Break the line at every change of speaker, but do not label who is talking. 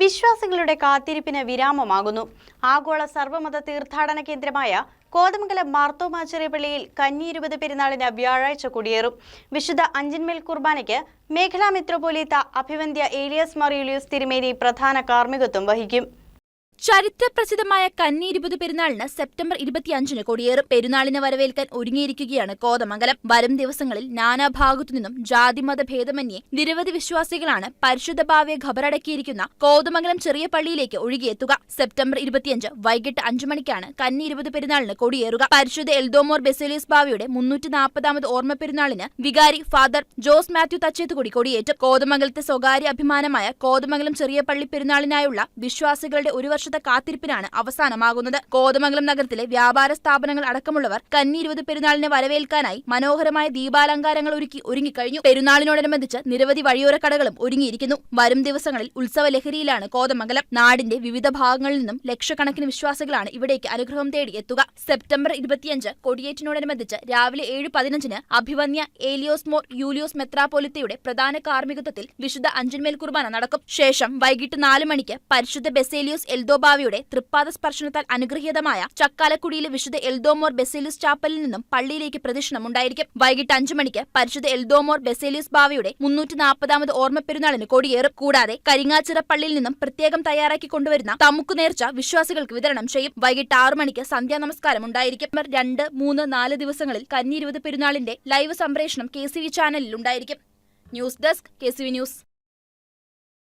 വിശ്വാസികളുടെ കാത്തിരിപ്പിന് വിരാമമാകുന്നു. ആഗോള സർവമത തീർത്ഥാടന കേന്ദ്രമായ കോതമംഗലം മാർത്തോമാ ചെറിയ പള്ളിയിൽ കന്നി പെരുന്നാളിന് വ്യാഴാഴ്ച കുടിയേറും. വിശുദ്ധ അഞ്ചിന്മേൽ കുർബാനയ്ക്ക് മേഖലാ മെത്രോപൊലീത്ത അഭിവന്ധ്യ ഏലിയസ് മറിയുലിയസ് തിരുമേനി പ്രധാന കാർമ്മികത്വം വഹിക്കും.
ചരിത്രപ്രസിദ്ധമായ കന്നി ഇരുപത് പെരുന്നാളിന് സെപ്റ്റംബർ ഇരുപത്തിയഞ്ചിന് കൊടിയേറും. പെരുന്നാളിനെ വരവേൽക്കാൻ ഒരുങ്ങിയിരിക്കുകയാണ് കോതമംഗലം. വരും ദിവസങ്ങളിൽ നാനാഭാഗത്തു നിന്നും ജാതിമത ഭേദമന്യേ നിരവധി വിശ്വാസികളാണ് പരിശുദ്ധ ഭാവയെ ഖബറടക്കിയിരിക്കുന്ന കോതമംഗലം ചെറിയ പള്ളിയിലേക്ക് ഒഴുകിയെത്തുക. സെപ്റ്റംബർ ഇരുപത്തിയഞ്ച് വൈകിട്ട് അഞ്ചു മണിക്കാണ് കന്നി ഇരുപത് പെരുന്നാളിന് കൊടിയേറുക. പരിശുദ്ധ എൽദോമോർ ബെസേലിയസ് ബാവയുടെ മുന്നൂറ്റി നാൽപ്പതാമത് ഓർമ്മ പെരുന്നാളിന് വികാരി ഫാദർ ജോസ് മാത്യു തച്ചേത്തുകൂടി കൊടിയേറ്റും. കോതമംഗലത്തെ സ്വകാര്യ അഭിമാനമായ കോതമംഗലം ചെറിയ പള്ളി പെരുന്നാളിനായുള്ള വിശ്വാസികളുടെ ഒരു വർഷത്തെ കാത്തിരിപ്പിനാണ് അവസാനമാകുന്നത്. കോതമംഗലം നഗരത്തിലെ വ്യാപാര സ്ഥാപനങ്ങൾ അടക്കമുള്ളവർ കന്നി ഇരുപത് പെരുന്നാളിനെ വരവേൽക്കാനായി മനോഹരമായ ദീപാലങ്കാരങ്ങൾ ഒരുക്കി ഒരുങ്ങിക്കഴിഞ്ഞു. പെരുന്നാളിനോടനുബന്ധിച്ച് നിരവധി വഴിയോര കടകളും ഒരുങ്ങിയിരിക്കുന്നു. വരും ദിവസങ്ങളിൽ ഉത്സവ ലഹരിയിലാണ് കോതമംഗലം. നാടിന്റെ വിവിധ ഭാഗങ്ങളിൽ നിന്നും ലക്ഷക്കണക്കിന് വിശ്വാസികളാണ് ഇവിടേക്ക് അനുഗ്രഹം തേടി എത്തുക. സെപ്റ്റംബർ ഇരുപത്തിയഞ്ച് കൊടിയേറ്റിനോടനുബന്ധിച്ച് രാവിലെ ഏഴ് പതിനഞ്ചിന് അഭിവന്യ ഏലിയോസ് മോർ യൂലിയോസ് മെത്രാപോലിത്തയുടെ പ്രധാന കാർമ്മികത്വത്തിൽ വിശുദ്ധ അഞ്ചന്മേൽ കുർബാന നടക്കും. ശേഷം വൈകിട്ട് നാല് മണിക്ക് പരിശുദ്ധ ബെസേലിയോസ് എൽദോബാവയുടെ തൃപ്പാദ സ്പർശനത്താൽ അനുഗ്രഹീതമായ ചക്കാലക്കുടിയിലെ വിശുദ്ധ എൽദോമോർ ബെസേലിയസ് ചാപ്പലിൽ നിന്നും പള്ളിയിലേക്ക് പ്രദക്ഷിണം ഉണ്ടായിരിക്കും വൈകിട്ട് അഞ്ചു മണിക്ക് പരിശുദ്ധ എൽദോമോർ ബെസേലിയസ് ബാവയുടെ മുന്നൂറ്റി നാൽപ്പതാമത് ഓർമ്മ പെരുന്നാളിന് കൊടിയേറും. കൂടാതെ കരിങ്ങാച്ചിറ പള്ളിയിൽ നിന്നും പ്രത്യേകം തയ്യാറാക്കി കൊണ്ടുവരുന്ന തമുക്കു നേർച്ച വിശ്വാസികൾക്ക് വിതരണം ചെയ്യും. വൈകിട്ട് ആറു മണിക്ക് സന്ധ്യാ നമസ്കാരം ഉണ്ടായിരിക്കും രണ്ട് മൂന്ന് നാല് ദിവസങ്ങളിൽ കന്നി ഇരുപത് പെരുന്നാളിന്റെ ലൈവ് സംപ്രേഷണം കെ സി വി ചാനലിൽ ഉണ്ടായിരിക്കും. News desk K C V news.